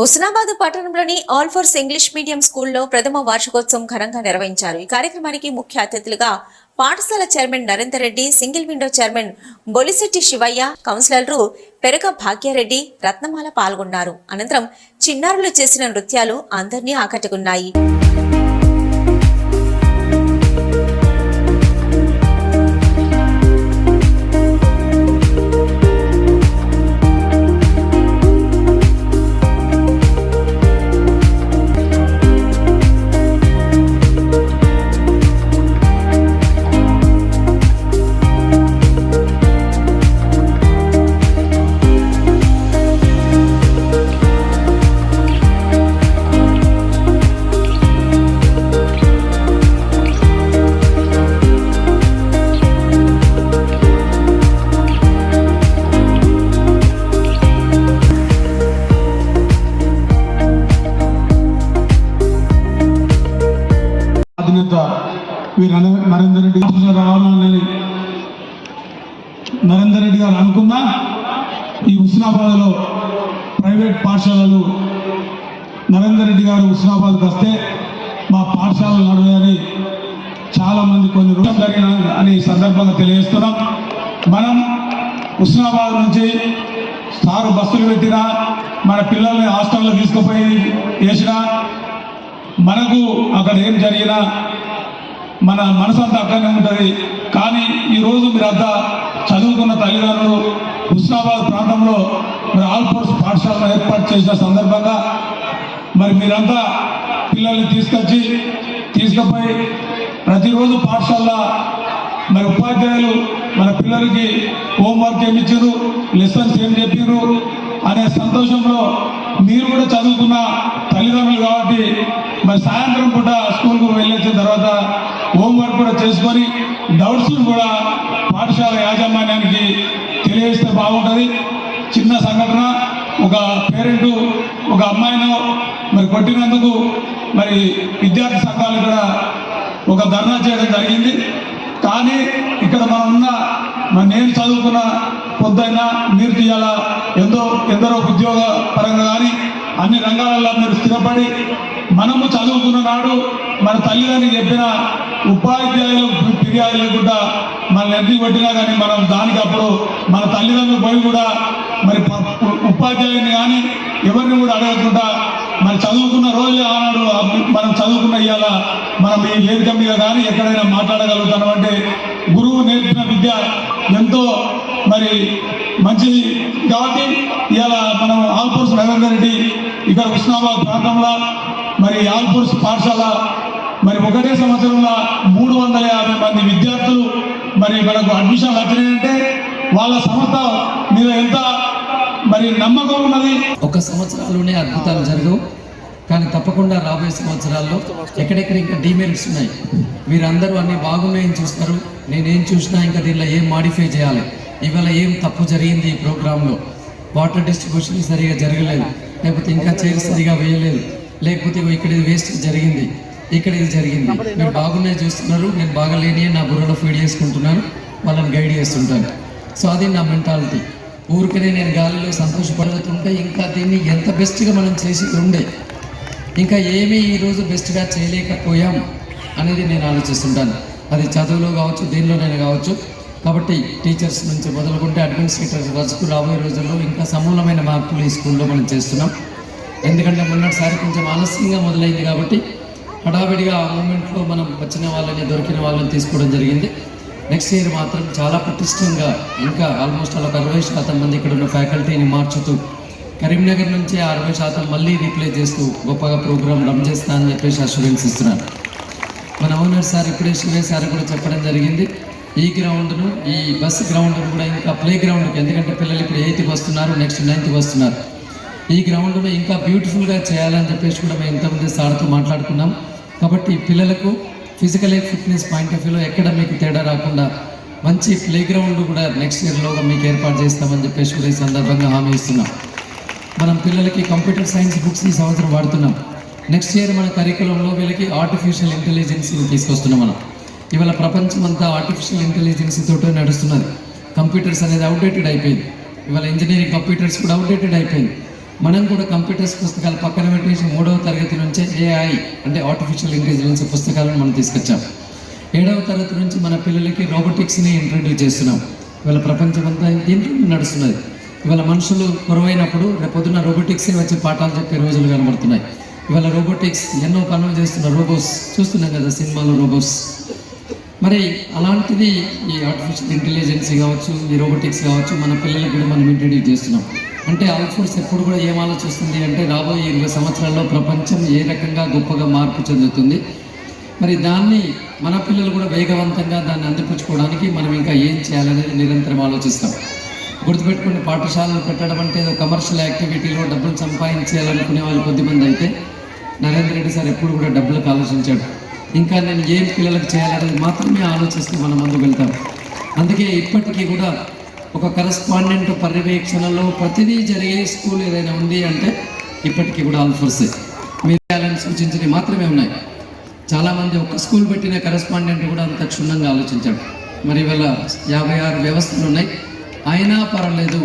హుస్నాబాద్ పట్టణంలోని all force English medium స్కూల్లో ప్రథమ వార్షికోత్సవం ఘనంగా నిర్వహించారు. ఈ కార్యక్రమానికి ముఖ్య అతిథులుగా పాఠశాల chairman Narender Reddy single window chairman Bolisetti Shivaiah కౌన్సిలర్లు పెరగ భాగ్యారెడ్డి రత్నమాల పాల్గొన్నారు. అనంతరం చిన్నారులు చేసిన నృత్యాలు అందరినీ ఆకట్టుకున్నాయి. హుస్నాబాద్లో ప్రైవేట్ పాఠశాలలు నరేందర్ రెడ్డి గారు హుస్నాబాద్కి వస్తే మా పాఠశాలలు నడవని చాలా మంది కొన్ని రోజులు జరిగిన అని సందర్భంగా తెలియజేస్తున్నాం. మనం హుస్నాబాద్ నుంచి సారు బస్సులు పెట్టినా మన పిల్లల్ని హాస్టల్లో తీసుకుపోయి వేసినా మనకు అక్కడ ఏం జరిగినా మన మనసు అంతా అక్కడనే ఉంటుంది. కానీ ఈరోజు మీరంతా చదువుకున్న తల్లిదండ్రులు హుస్నాబాద్ ప్రాంతంలో మరి ఆల్ పాఠశాలను ఏర్పాటు చేసిన సందర్భంగా మరి మీరంతా పిల్లల్ని తీసుకొచ్చి తీసుకుపోయి ప్రతిరోజు పాఠశాల మరి ఉపాధ్యాయులు మన పిల్లలకి హోంవర్క్ ఏమి ఇచ్చారు లెసన్స్ ఏం చెప్పారు అనే సంతోషంలో మీరు కూడా చదువుకున్న తల్లిదండ్రులు కాబట్టి మరి సాయంత్రం పూట స్కూల్కు వెళ్ళొచ్చిన తర్వాత హోంవర్క్ కూడా చేసుకొని డౌట్స్ను కూడా పాఠశాల యాజమాన్యానికి తెలియజేస్తే బాగుంటుంది. చిన్న సంఘటన ఒక పేరెంట్ ఒక అమ్మాయిను మరి కొట్టినందుకు మరి విద్యార్థి సంఘాలు ఇక్కడ ఒక ధర్నా చేయడం జరిగింది. కానీ ఇక్కడ మనం ఉన్న మరి నేను చదువుకున్న పొద్దుైనా మీరు తీయాల ఎంతో ఎందరో ఉద్యోగ పరంగా కానీ అన్ని రంగాలలో మీరు స్థిరపడి మనము చదువుకున్న నాడు మన తల్లిదండ్రులు చెప్పిన ఉపాధ్యాయులు ఫిర్యాదు లేకుండా మన ఎన్ని కొట్టినా కానీ మనం దానికి అప్పుడు మన తల్లిదండ్రులు పోయి కూడా మరి ఉపాధ్యాయుని కానీ ఎవరిని కూడా అడగకుండా మరి చదువుకున్న రోజు ఆనాడు మనం చదువుకున్న ఇవాళ మనం ఈ వేదిక మీద కానీ ఎక్కడైనా మాట్లాడగలుగుతాం అంటే గురువు నేర్పిన విద్య ఎంతో మరి మంచిది. కాబట్టి ఇవాళ మనం ఆల్పూర్స్ రవీందర్ రెడ్డి ఇక్కడ హుస్నాబాద్ ప్రాంతంలో మరి ఆల్పూర్స్ పాఠశాల మరి ఒకటే సంవత్సరంలో మూడు వందల యాభై మంది విద్యార్థులు మరి మనకు అడ్మిషన్ వచ్చినాయంటే వాళ్ళ సంస్థ మీద ఎంత మరి నమ్మకం ఉన్నది? ఒక సంవత్సరాల్లోనే అద్భుతాలు జరగవు. కానీ తప్పకుండా రాబోయే సంవత్సరాల్లో ఎక్కడెక్కడ ఇంకా డిమెరిట్స్ ఉన్నాయి? మీరందరూ అన్ని బాగున్నాయని చూస్తారు. నేనేం చూసినా ఇంకా దీనిలో ఏం మాడిఫై చేయాలి? ఇవాళ ఏం తప్పు జరిగింది ఈ ప్రోగ్రాంలో? వాటర్ డిస్ట్రిబ్యూషన్ సరిగా జరగలేదు. లేకపోతే ఇంకా చైర్ సరిగా వేయలేదు. లేకపోతే ఇక్కడ ఇది వేస్ట్ జరిగింది. ఇక్కడ ఇది జరిగింది. మీరు బాగున్నాయి చూస్తున్నారు. నేను బాగలేని నా బుర్రలో ఫీడ్ చేసుకుంటున్నాను. వాళ్ళని గైడ్ చేస్తుంటాను. సో అది నా మెంటాలిటీ ఊరికనే నేను గాలిలో సంతోషపడుతుంటే ఇంకా దీన్ని ఎంత బెస్ట్గా మనం చేసి ఉండే? ఇంకా ఏమీ ఈరోజు బెస్ట్గా చేయలేకపోయాం అనేది నేను ఆలోచిస్తుంటాను. అది చదువులో కావచ్చు దేనిలోనైనా కావచ్చు. కాబట్టి టీచర్స్ నుంచి మొదలుకుంటే అడ్మినిస్ట్రేటర్స్ వరకు రాబోయే రోజుల్లో ఇంకా సమూలమైన మార్పులు ఈ స్కూల్లో మనం చేస్తున్నాం. ఎందుకంటే మొన్నటిసారి కొంచెం ఆలస్యంగా మొదలైంది కాబట్టి హడావిడిగా ఆ మూమెంట్లో మనం వచ్చిన వాళ్ళని దొరికిన వాళ్ళని తీసుకోవడం జరిగింది. నెక్స్ట్ ఇయర్ మాత్రం చాలా పటిష్టంగా ఇంకా ఆల్మోస్ట్ అలా ఒక అరవై శాతం మంది ఇక్కడ ఉన్న ఫ్యాకల్టీని మార్చుతూ కరీంనగర్ నుంచి అరవై శాతం మళ్ళీ రీప్లేస్ చేస్తూ గొప్పగా ప్రోగ్రామ్ రన్ చేస్తా అని చెప్పేసి అష్యూరెన్స్ ఇస్తున్నాను మన ఓనర్ సార్ ఇప్పుడే శివే సార్ కూడా చెప్పడం జరిగింది. ఈ గ్రౌండ్ను ఈ బస్ గ్రౌండ్ను కూడా ఇంకా ప్లే గ్రౌండ్కి ఎందుకంటే పిల్లలు ఇప్పుడు ఎయిత్కి వస్తున్నారు నెక్స్ట్ నైన్త్కి వస్తున్నారు. ఈ గ్రౌండ్ను ఇంకా బ్యూటిఫుల్గా చేయాలని చెప్పేసి కూడా మేము ఇంతమంది సార్తో మాట్లాడుకున్నాం. కాబట్టి పిల్లలకు ఫిజికల్ ఫిట్నెస్ పాయింట్ ఆఫ్ వ్యూలో ఎక్కడ మీకు తేడా రాకుండా మంచి ప్లే గ్రౌండ్ కూడా నెక్స్ట్ ఇయర్లోగా మీకు ఏర్పాటు చేస్తామని చెప్పేసి కూడా ఈ సందర్భంగా హామీ ఇస్తున్నాం. మనం పిల్లలకి కంప్యూటర్ సైన్స్ బుక్స్ ఈ సంవత్సరం వాడుతున్నాం. నెక్స్ట్ ఇయర్ మన కరికులంలో వీళ్ళకి ఆర్టిఫిషియల్ ఇంటెలిజెన్స్ తీసుకొస్తున్నాం మనం. ఇవాళ ప్రపంచం అంతా ఆర్టిఫిషియల్ ఇంటెలిజెన్స్ తోటే నడుస్తున్నది. కంప్యూటర్స్ అనేది అవుడేటెడ్ అయిపోయింది. ఇవాళ ఇంజనీరింగ్ కంప్యూటర్స్ కూడా అవుడేటెడ్ అయిపోయింది. మనం కూడా కంప్యూటర్స్ పుస్తకాలు పక్కన పెట్టేసి మూడవ తరగతి నుంచే ఏఐ అంటే ఆర్టిఫిషియల్ ఇంటెలిజెన్స్ పుస్తకాలను మనం తీసుకొచ్చాం. ఏడవ తరగతి నుంచి మన పిల్లలకి రోబోటిక్స్ని ఇంట్రడ్యూస్ చేస్తున్నాం. ఇవాళ ప్రపంచం అంతా దీంట్లో నడుస్తున్నది? ఇవాళ మనుషులు కొరవైనప్పుడు రేపు పొద్దున్న రోబోటిక్సే వచ్చి పాఠాలు చెప్పే రోజులు కనబడుతున్నాయి. ఇవాళ రోబోటిక్స్ ఎన్నో పనులు చేస్తున్న రోబోస్ చూస్తున్నాం కదా సినిమాలో రోబోస్. మరి అలాంటిది ఈ ఆర్టిఫిషియల్ ఇంటెలిజెన్స్ కావచ్చు ఈ రోబోటిక్స్ కావచ్చు మన పిల్లలకు కూడా మనం ఇంట్రడ్యూస్ చేస్తున్నాం. అంటే ఆల్ఫోర్స్ ఎప్పుడు కూడా ఏం ఆలోచిస్తుంది అంటే రాబోయే ఇరవై సంవత్సరాల్లో ప్రపంచం ఏ రకంగా గొప్పగా మార్పు చెందుతుంది? మరి దాన్ని మన పిల్లలు కూడా వేగవంతంగా దాన్ని అందిపుచ్చుకోవడానికి మనం ఇంకా ఏం చేయాలనేది నిరంతరం ఆలోచిస్తాం. గుర్తుపెట్టుకుని పాఠశాలలు పెట్టడం అంటే ఏదో కమర్షియల్ యాక్టివిటీలో డబ్బులు సంపాదించాలనుకునే వాళ్ళు కొద్దిమంది అయితే నరేంద్ర రెడ్డి సార్ ఎప్పుడు కూడా డబ్బులకు ఆలోచించాడు. ఇంకా నేను ఏం పిల్లలకు చేయాలనేది మాత్రమే ఆలోచిస్తూ మనం ముందుకు వెళ్తాం. అందుకే ఇప్పటికీ కూడా ఒక కరస్పాండెంట్ పర్యవేక్షణలో ప్రతిదీ జరిగే స్కూల్ ఏదైనా ఉంది అంటే ఇప్పటికీ కూడా ఆల్ఫర్సే మీరు చేయాలని సూచించినవి మాత్రమే ఉన్నాయి. చాలామంది ఒక్క స్కూల్ పెట్టిన కరస్పాండెంట్ కూడా అంత క్షుణ్ణంగా ఆలోచించాడు. మరి ఇవాళ యాభై ఆరు వ్యవస్థలు ఉన్నాయి. అయినా పర్వాలేదు.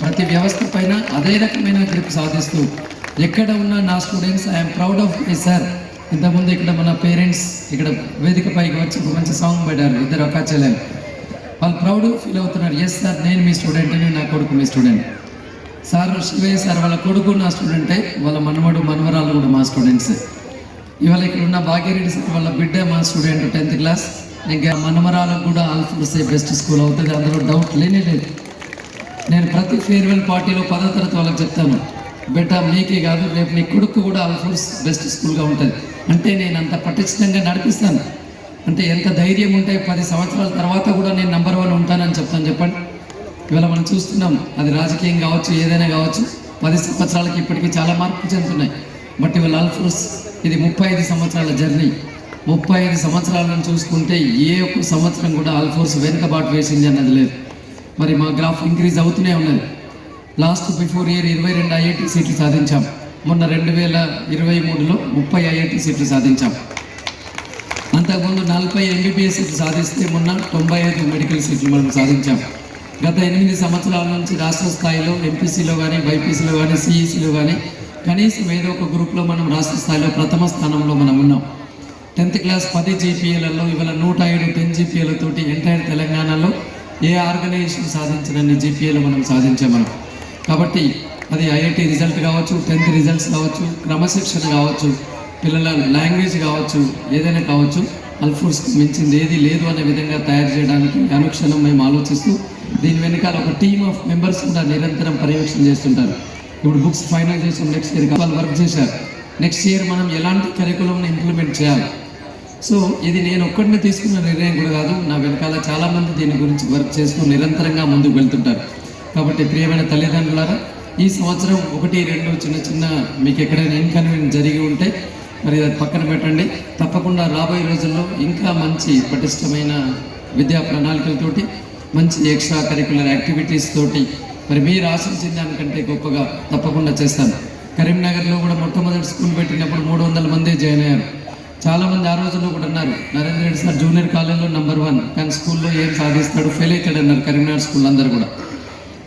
ప్రతి వ్యవస్థ పైన అదే రకమైన గ్రిప్ సాధిస్తూ ఎక్కడ ఉన్న నా students I'm proud of my sir. ఇంతకుముందు ఇక్కడ మన పేరెంట్స్ ఇక్కడ వేదికపైకి వచ్చి ఒక మంచి సాంగ్ పాడారు. ఇద్దరు ఒక చెల్లెలు. వాళ్ళు ప్రౌడ్ ఫీల్ అవుతున్నారు ఎస్ సార్ నేను మీ స్టూడెంట్ నా కొడుకు మీ స్టూడెంట్ సార్ శివయ్య సార్ వాళ్ళ కొడుకు నా స్టూడెంటే వాళ్ళ మనవడు మనవరాలు కూడా మా స్టూడెంట్స్ ఇవాళ ఇక్కడ ఉన్న భాగ్యరెడ్డి సార్ వాళ్ళ బిడ్డ మా స్టూడెంట్ టెన్త్ క్లాస్ ఇంకా మనమరాలకు కూడా ఆల్ఫోర్సే బెస్ట్ స్కూల్ అవుతుంది. అందులో డౌట్ లేనే లేదు. నేను ప్రతి ఫేర్వెల్ పార్టీలో పదో తరగతి వాళ్ళకి చెప్తాను. బిడ్డ మీకే కాదు రేపు నీ కొడుకు కూడా ఆల్ఫోర్స్ బెస్ట్ స్కూల్గా ఉంటుంది. అంటే నేను అంత పటిష్టంగా నడిపిస్తాను. అంటే ఎంత ధైర్యం ఉంటే పది సంవత్సరాల తర్వాత కూడా నేను నంబర్ వన్ ఉంటానని చెప్తాను చెప్పండి. ఇవాళ మనం చూస్తున్నాం అది రాజకీయం కావచ్చు ఏదైనా కావచ్చు పది సంవత్సరాలకి ఇప్పటికీ చాలా మార్పు చెందుతున్నాయి. బట్ ఇవాళ ఆల్ఫోర్స్ ఇది ముప్పై ఐదు సంవత్సరాల జర్నీ ముప్పై ఐదు సంవత్సరాలను చూసుకుంటే ఏ ఒక్క సంవత్సరం కూడా ఆల్ఫోర్స్ వెనుకబాటు వేసింది అన్నది లేదు. మరి మా గ్రాఫ్ ఇంక్రీజ్ అవుతూనే ఉన్నది. లాస్ట్ బిఫోర్ ఇయర్ ఇరవై రెండు ఐఐటి సీట్లు సాధించాం. మొన్న రెండు వేల ఇరవై మూడులో ముప్పై ఐఐటి సీట్లు సాధించాం. ఇంతకుముందు నలభై ఎంబీబీఎస్ సీట్లు సాధిస్తే మొన్న తొంభై ఐదు మెడికల్ సీట్లు మనం సాధించాం. గత ఎనిమిది సంవత్సరాల నుంచి రాష్ట్ర స్థాయిలో ఎంపీసీలో కానీ బైపీసీలో కానీ సిఈసీలో కానీ కనీసం ఏదో ఒక గ్రూప్లో మనం రాష్ట్ర స్థాయిలో ప్రథమ స్థానంలో మనం ఉన్నాం. టెన్త్ క్లాస్ పది జీపీఏలలో ఇవాళ నూట ఏడు టెన్ జీపీఏలతోటి ఎంటైర్ తెలంగాణలో ఏ ఆర్గనైజేషన్ సాధించినన్ని జీపీఏలు మనం సాధించాం మనం. కాబట్టి అది ఐఐటి రిజల్ట్ కావచ్చు టెన్త్ రిజల్ట్స్ కావచ్చు క్రమశిక్షణ కావచ్చు పిల్లల లాంగ్వేజ్ కావచ్చు ఏదైనా కావచ్చు అల్ఫోర్స్కి మించింది ఏది లేదు అనే విధంగా తయారు చేయడానికి అనుక్షణం మేము ఆలోచిస్తూ దీని వెనకాల ఒక టీమ్ ఆఫ్ మెంబర్స్ కూడా నిరంతరం పర్యవేక్షణ చేస్తుంటారు. ఇప్పుడు బుక్స్ ఫైనల్ చేసాం నెక్స్ట్ ఇయర్ వాళ్ళు వర్క్ చేశారు. నెక్స్ట్ ఇయర్ మనం ఎలాంటి కరికులంని ఇంప్లిమెంట్ చేయాలి? సో ఇది నేను ఒక్కడిని తీసుకున్న నిర్ణయం కూడా కాదు. నా వెనకాల చాలామంది దీని గురించి వర్క్ చేస్తూ నిరంతరంగా ముందుకు వెళ్తుంటారు. కాబట్టి ప్రియమైన తల్లిదండ్రులారా ఈ సంవత్సరం ఒకటి రెండు చిన్న చిన్న మీకు ఎక్కడైనా ఇన్కన్వీనియన్స్ జరిగి ఉంటే మరి అది పక్కన పెట్టండి. తప్పకుండా రాబోయే రోజుల్లో ఇంకా మంచి పటిష్టమైన విద్యా ప్రణాళికలతోటి మంచి ఎక్స్ట్రా కరికులర్ యాక్టివిటీస్ తోటి మరి మీరు ఆశించిన దానికంటే గొప్పగా తప్పకుండా చేస్తాను. కరీంనగర్లో కూడా మొట్టమొదటి స్కూల్ పెట్టినప్పుడు మూడు వందల మంది జాయిన్ అయ్యారు. చాలా మంది ఆ రోజుల్లో కూడా అన్నారు నరేంద్ర రెడ్డి సార్ జూనియర్ కాలేజ్లో నెంబర్ వన్ కానీ స్కూల్లో ఏం సాధిస్తాడు ఫెయిల్ అవుతాడు అన్నారు కరీంనగర్ స్కూల్ అందరు కూడా.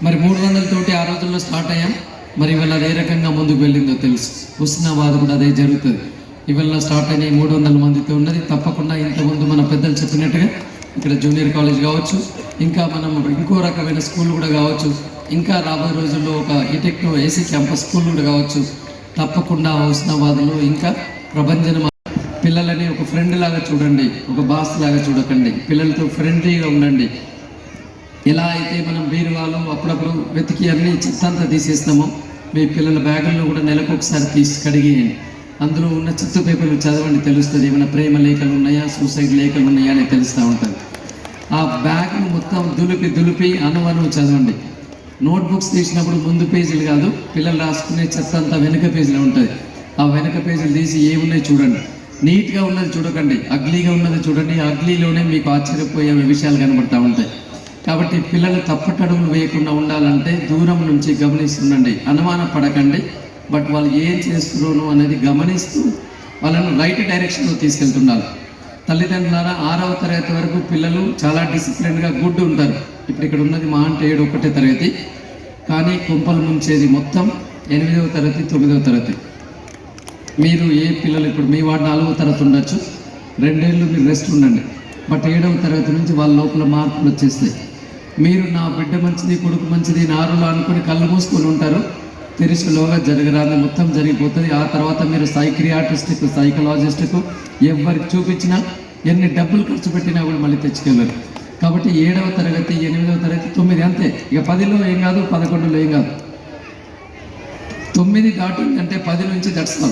మరి మూడు వందలతోటి ఆ రోజుల్లో స్టార్ట్ అయ్యాం. మరి ఇవాళ అది ఏ రకంగా ముందుకు వెళ్ళిందో తెలుసు. హుస్నాబాద్ కూడా అదే జరుగుతుంది. ఇవాళ స్టార్ట్ అయిన మూడు వందల మందితో ఉన్నది. తప్పకుండా ఇంతకుముందు మన పెద్దలు చెప్పినట్టుగా ఇక్కడ జూనియర్ కాలేజ్ కావచ్చు ఇంకా మనం ఇంకో రకమైన స్కూల్ కూడా కావచ్చు ఇంకా రాబోయే రోజుల్లో ఒక ఈటెక్ ఏసీ క్యాంపస్ స్కూల్ కూడా కావచ్చు. తప్పకుండా హుస్నాబాద్లో ఇంకా ప్రభంజనం పిల్లలని ఒక ఫ్రెండ్ లాగా చూడండి ఒక బాస్ లాగా చూడకండి పిల్లలతో ఫ్రెండ్లీగా ఉండండి. ఎలా అయితే మనం బీరువాలో అప్పుడప్పుడు వెతికి అన్ని చెత్తంతా తీసేస్తామో మీ పిల్లల బ్యాగుల్లో కూడా నెలకు ఒకసారి తీసి కడిగేయండి. అందులో ఉన్న చిత్తు పేపర్లు చదవండి తెలుస్తుంది. ఏమైనా ప్రేమ లేఖలు ఉన్నాయా? సూసైడ్ లేఖలు ఉన్నాయా? అని తెలుస్తూ ఉంటుంది. ఆ బ్యాగ్ను మొత్తం దులిపి దులిపి అనువను చదవండి. నోట్బుక్స్ తీసినప్పుడు ముందు పేజీలు కాదు పిల్లలు రాసుకునే చెత్త అంతా వెనుక పేజీలో ఉంటుంది. ఆ వెనుక పేజీలు తీసి ఏమున్నాయి చూడండి. నీట్గా ఉన్నది చూడకండి. అగ్లీగా ఉన్నది చూడండి. అగ్లీలోనే మీకు ఆశ్చర్యపోయే విషయాలు కనబడతా ఉంటాయి. కాబట్టి పిల్లలు తప్పటడుగులు వేయకుండా ఉండాలంటే దూరం నుంచి గమనిస్తుండండి. అనుమాన పడకండి. బట్ వాళ్ళు ఏం చేస్తున్నారు అనేది గమనిస్తూ వాళ్ళను రైట్ డైరెక్షన్లో తీసుకెళ్తున్నారు. తల్లిదండ్రులారా ఆరవ తరగతి వరకు పిల్లలు చాలా డిసిప్లిన్గా గుడ్ ఉంటారు. ఇప్పుడు ఇక్కడ ఉన్నది మా అంటే ఏడు ఒకటే తరగతి. కానీ కుంపలు ముంచేది మొత్తం ఎనిమిదవ తరగతి తొమ్మిదవ తరగతి. మీరు ఏ పిల్లలు ఇప్పుడు మీ వాడు నాలుగవ తరగతి ఉండొచ్చు. రెండేళ్ళు మీరు రెస్ట్ ఉండండి. బట్ ఏడవ తరగతి నుంచి వాళ్ళ లోపల మార్పులు వచ్చేస్తాయి. మీరు నా బిడ్డ మంచిది కొడుకు మంచిది నారులు అనుకుని కళ్ళు మూసుకొని ఉంటారు. తెరిసిలోగా జరగరాదు మొత్తం జరిగిపోతుంది. ఆ తర్వాత మీరు సైక్రియాటిస్ట్కు సైకలాజిస్ట్కు ఎవరికి చూపించినా ఎన్ని డబ్బులు ఖర్చు పెట్టినా కూడా మళ్ళీ తెచ్చుకెళ్ళరు. కాబట్టి ఏడవ తరగతి ఎనిమిదవ తరగతి తొమ్మిది అంతే. ఇక పదిలో ఏం కాదు పదకొండులో ఏం కాదు. తొమ్మిది దాటిందంటే పది నుంచి దట్స్తాం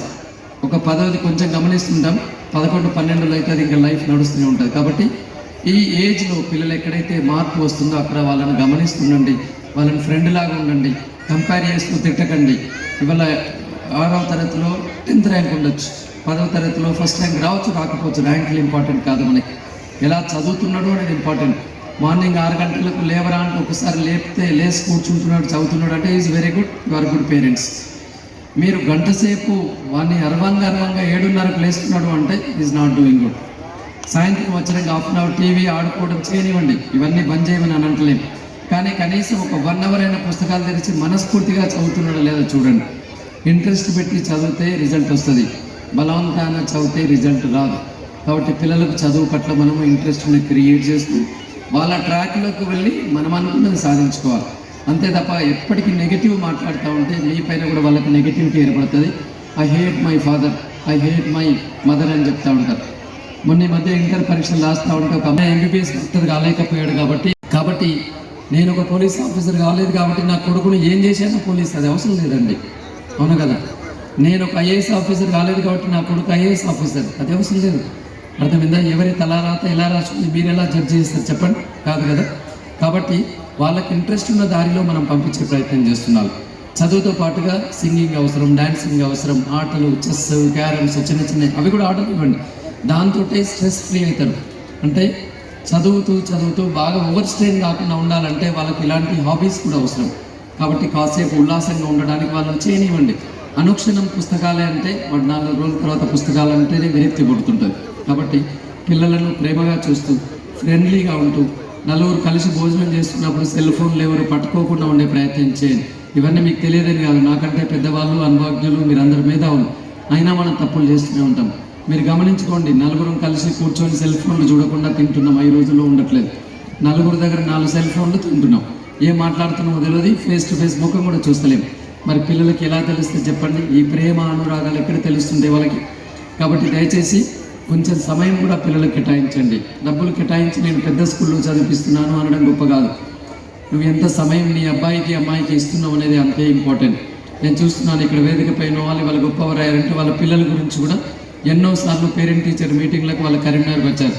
ఒక పదవది కొంచెం గమనిస్తుంటాం. పదకొండు పన్నెండులో అయితే అది ఇంకా లైఫ్ నడుస్తూనే ఉంటుంది. కాబట్టి ఈ ఏజ్లో పిల్లలు ఎక్కడైతే మార్పు వస్తుందో అక్కడ వాళ్ళని గమనిస్తుండండి. వాళ్ళని ఫ్రెండ్ లాగా ఉండండి. కంపేర్ చేస్తూ తిట్టకండి. ఇవాళ ఆరవ తరగతిలో టెన్త్ ర్యాంక్ ఉండొచ్చు. పదవ తరగతిలో ఫస్ట్ ర్యాంక్ రావచ్చు రాకపోవచ్చు ర్యాంకులు ఇంపార్టెంట్ కాదు మనకి. ఎలా చదువుతున్నాడు అనేది ఇంపార్టెంట్ మార్నింగ్ ఆరు గంటలకు లేవరా అంటే ఒకసారి లేపితే లేచి కూర్చుంటున్నాడు చదువుతున్నాడు అంటే is very good you are good parents మీరు గంట సేపు వాడిని అరవంగా అరవంగా ఏడున్నరకు లేస్తున్నాడు అంటే ఈజ్ నాట్ డూయింగ్ గుడ్ సాయంత్రం వచ్చినాక హాఫ్ అన్ అవర్ టీవీ ఆడుకోవడం చేయనివ్వండి. ఇవన్నీ బంద్ చేయమని అని కానీ కనీసం ఒక వన్ అవర్ అయిన పుస్తకాలు తెరిచి మనస్ఫూర్తిగా చదువుతున్నాడో లేదో చూడండి. ఇంట్రెస్ట్ పెట్టి చదివితే రిజల్ట్ వస్తుంది. బలవంతాన చదివితే రిజల్ట్ రాదు. కాబట్టి పిల్లలకు చదువు పట్ల మనము ఇంట్రెస్ట్ని క్రియేట్ చేస్తూ వాళ్ళ ట్రాక్లోకి వెళ్ళి మనం అనుకున్నది సాధించుకోవాలి. అంతే తప్ప ఎప్పటికీ నెగిటివ్ మాట్లాడుతూ ఉంటే మీ పైన కూడా వాళ్ళకి నెగిటివిటీ ఏర్పడుతుంది. I hate my father I hate my mother అని చెప్తా ఉంటారు. మొన్న ఈ మధ్య ఇంటర్ పరీక్షలు రాస్తా ఉంటే ఒక అమ్మాయి ఎంబీబీఎస్ డాక్టర్ కాలేకపోయాడు కాబట్టి కాబట్టి నేను ఒక పోలీస్ ఆఫీసర్ కాలేదు కాబట్టి నా కొడుకును ఏం చేశానో పోలీస్ అది అవసరం లేదండి. అవును కదా? నేను ఒక ఐఏఎస్ ఆఫీసర్ కాలేదు కాబట్టి నా కొడుకు ఐఏఎస్ ఆఫీసర్. అది అవసరం లేదు. అర్థమైందా? ఎవరి తలారాత ఎలా రాసుకుంది మీరు ఎలా జడ్జి చేస్తారు చెప్పండి. కాదు కదా? కాబట్టి వాళ్ళకి ఇంట్రెస్ట్ ఉన్న దారిలో మనం పంపించే ప్రయత్నం చేస్తున్నాం. చదువుతో పాటుగా సింగింగ్ అవసరం డాన్సింగ్ అవసరం ఆటలు చెస్ క్యారమ్స్ చిన్న చిన్న అవి కూడా ఆటలు ఇవ్వండి. దాంతో స్ట్రెస్ ఫ్రీ అవుతారు. అంటే చదువుతూ చదువుతూ బాగా ఓవర్ స్ట్రెయిన్ కాకుండా ఉండాలంటే వాళ్ళకి ఇలాంటి హాబీస్ కూడా అవసరం. కాబట్టి కాసేపు ఉల్లాసంగా ఉండడానికి వాళ్ళని చేయనివ్వండి. అనుక్షణం పుస్తకాలే అంటే వాడు నాలుగు రోజుల తర్వాత పుస్తకాలు అంటేనే విరక్తి పుడుతుంటుంది. కాబట్టి పిల్లలను ప్రేమగా చూస్తూ ఫ్రెండ్లీగా ఉంటూ నలుగురు కలిసి భోజనం చేస్తున్నప్పుడు సెల్ ఫోన్లు ఎవరు పట్టుకోకుండా ఉండే ప్రయత్నం చేయండి. ఇవన్నీ మీకు తెలియదని కాదు. నాకంటే పెద్దవాళ్ళు అనుభవజ్ఞులు మీరందరి మీద ఉంది అయినా మనం తప్పులు చేస్తూనే ఉంటాం. మీరు గమనించుకోండి నలుగురం కలిసి కూర్చొని సెల్ ఫోన్లు చూడకుండా తింటున్నాం. ఈ రోజుల్లో ఉండట్లేదు. నలుగురు దగ్గర నాలుగు సెల్ ఫోన్లు తింటున్నాం. ఏం మాట్లాడుతున్నామో తెలియదు. ఫేస్ టు ఫేస్ ముఖం కూడా చూస్తలేం. మరి పిల్లలకి ఎలా తెలిస్తే చెప్పండి. ఈ ప్రేమ అనురాగాలు ఎక్కడ తెలుస్తుంది వాళ్ళకి? కాబట్టి దయచేసి కొంచెం సమయం కూడా పిల్లలకు కేటాయించండి. డబ్బులు కేటాయించి నేను పెద్ద స్కూల్లో చదివిస్తున్నాను అనడం గొప్ప కాదు. నువ్వు ఎంత సమయం నీ అబ్బాయికి అమ్మాయికి ఇస్తున్నావు అనేది అంతే ఇంపార్టెంట్ నేను చూస్తున్నాను ఇక్కడ వేదిక పైన వాళ్ళు వాళ్ళ అయ్యారంటే వాళ్ళ పిల్లల గురించి కూడా ఎన్నోసార్లు పేరెంట్ టీచర్ మీటింగ్లకు వాళ్ళు కరీంనగర్కి వచ్చారు.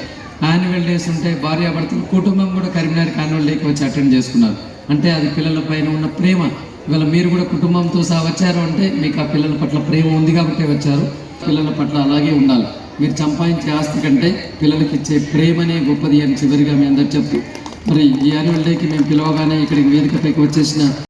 యాన్యువల్ డేస్ ఉంటే భార్యాభర్తలు కుటుంబం కూడా కరీంనగర్కి యాన్యువల్ డేకి వచ్చి అటెండ్ చేసుకున్నారు. అంటే అది పిల్లల పైన ఉన్న ప్రేమ. ఇవాళ మీరు కూడా కుటుంబంతో సహా వచ్చారు అంటే మీకు ఆ పిల్లల పట్ల ప్రేమ ఉంది కాబట్టి వచ్చారు. పిల్లల పట్ల అలాగే ఉండాలి. మీరు సంపాదించే ఆస్తి కంటే పిల్లలకి ఇచ్చే ప్రేమనే గొప్పది అని చివరిగా మీ అందరు చెప్తూ మరి ఈ యాన్యువల్ డేకి మేము పిలవగానే ఇక్కడికి వేదికపైకి వచ్చేసిన